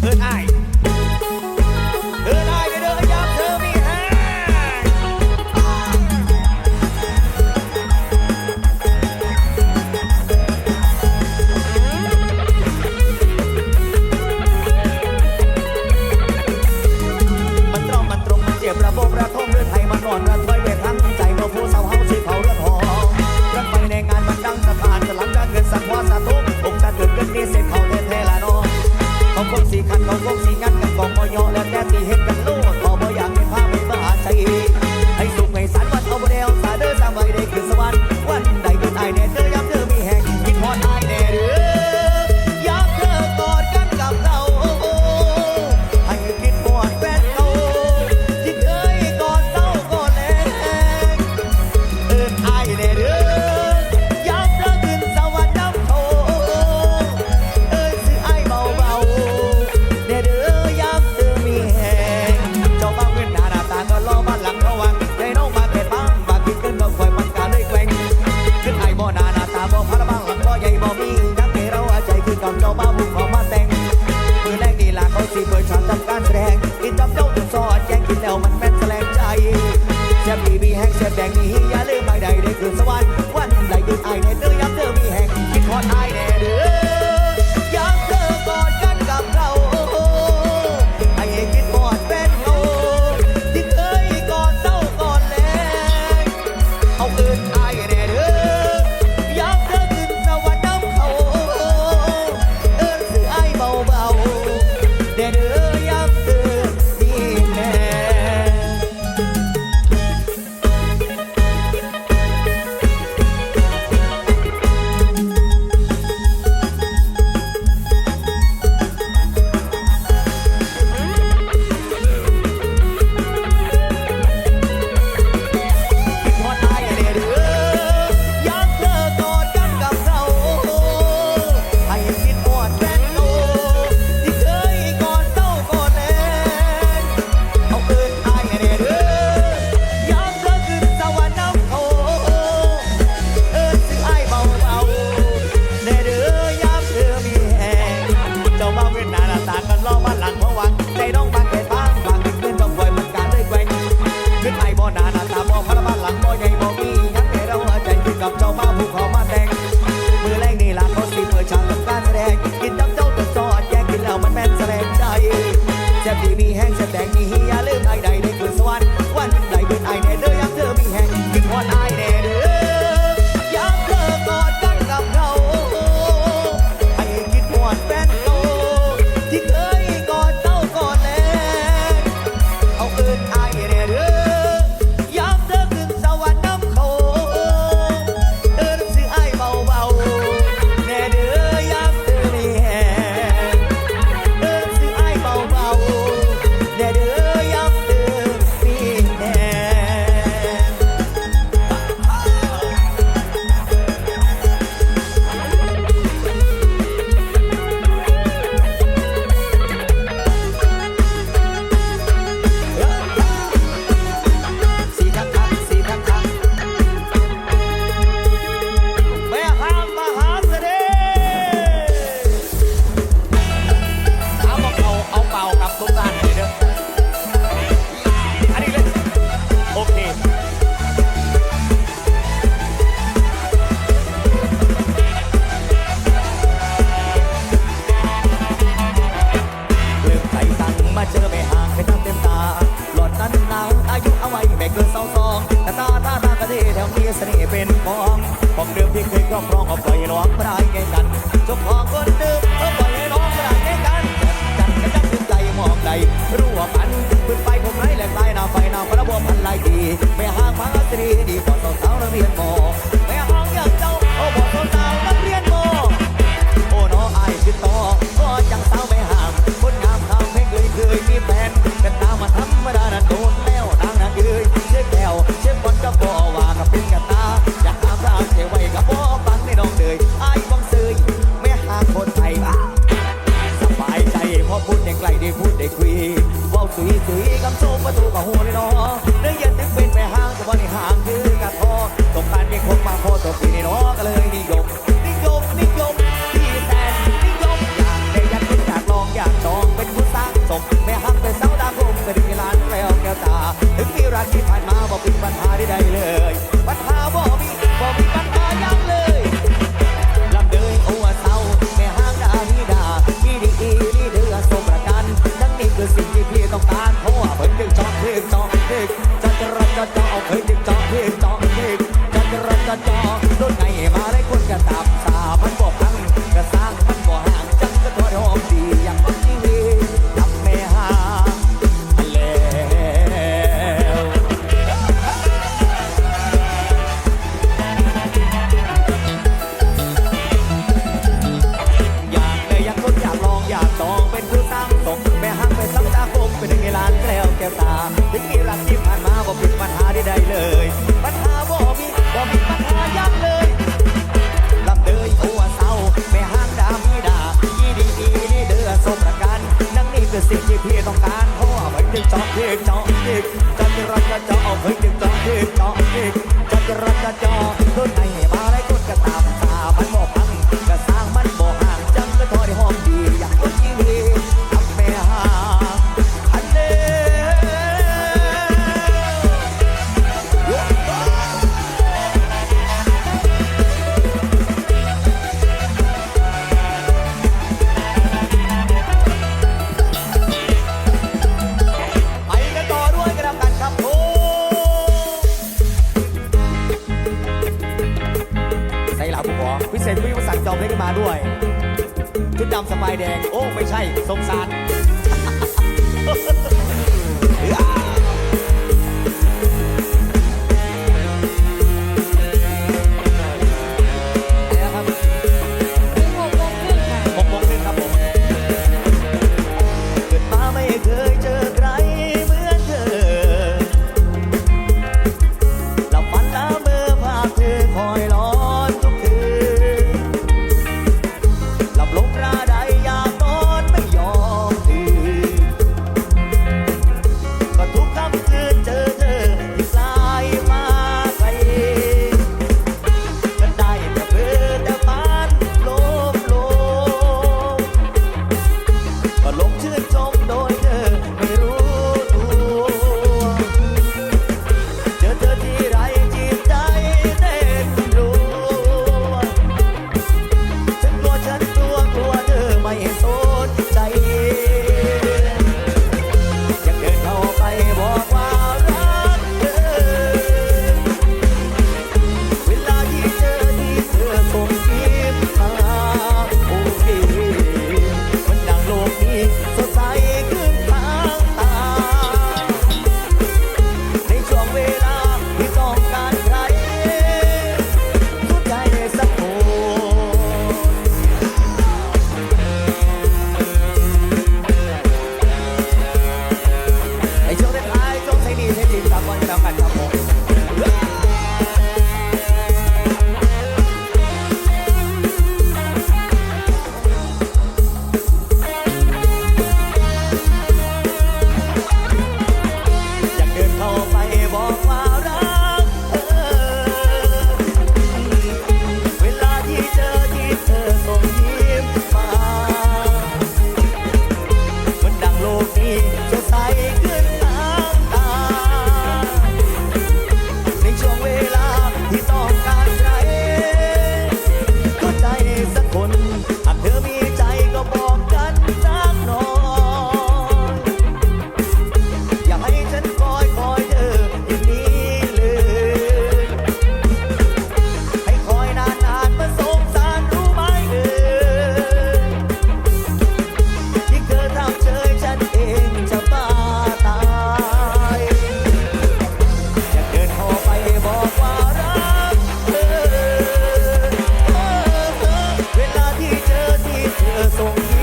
Good eye. about ที่มีแห้งแสดงดีฮียาลืมไอ้ได้ ก้ตาถึงมีรักที่ผ่านมาก็เป็นปัญหาใด้เลย ปัญหาบ่มีบ่มีปัญหายักเลยลำเดยหัวเศร้าไม่ห้างดามีดาอีดีที่เดือสมประกันนั่งนี่คือสิ่งที่พี่ต้องการเพราะว่าไว้ดึงจอกเด็กจอกเด็กจอกที่รักก็จอกเฮ้ยดึงจอกเด็ก ชุดดำสบายแดง โอ้ ไม่ใช่ สงสารถึงหครึ่หกโมงครึ่งครับผมเกิดมาไม่เคย 一二走